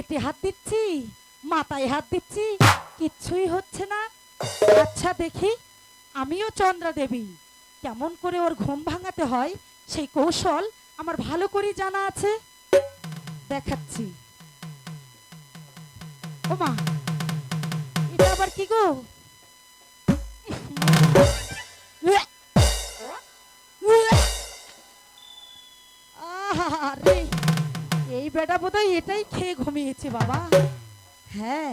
পেটে হাত দিচ্ছি, মাথায় হাত দিচ্ছি, কিচ্ছুই হচ্ছে না। আচ্ছা দেখি, আমিও চন্দ্রা দেবী। কেমন করে ওর ঘুম ভাঙাতে হয়, সেই কৌশল আমার ভালো করে জানা আছে। দেখাচ্ছি। ও মা, এটা আবার কি গো? আরে এই বেটা বোধহয় এটাই খেয়ে ঘুমিয়েছে বাবা। হ্যাঁ।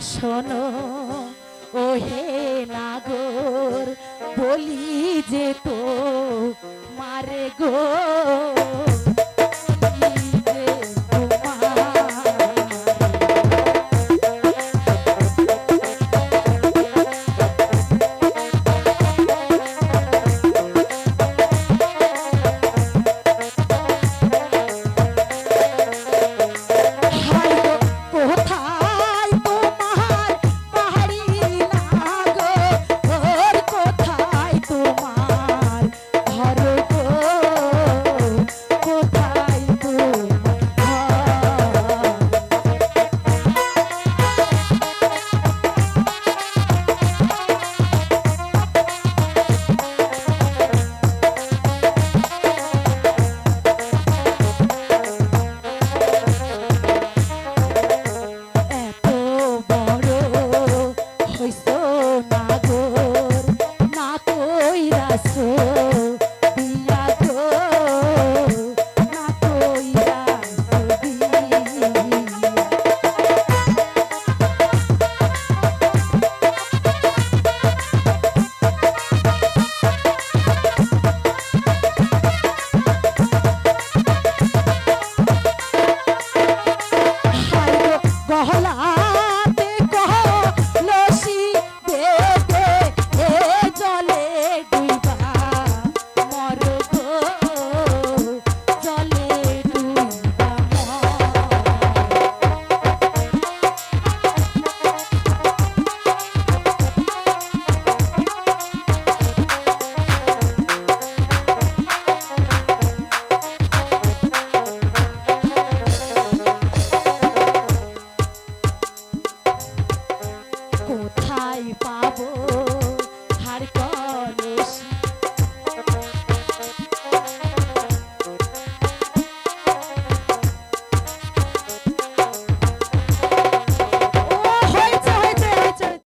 শোনো শোনো ও হে নাগর বলি যে তো মারে গো।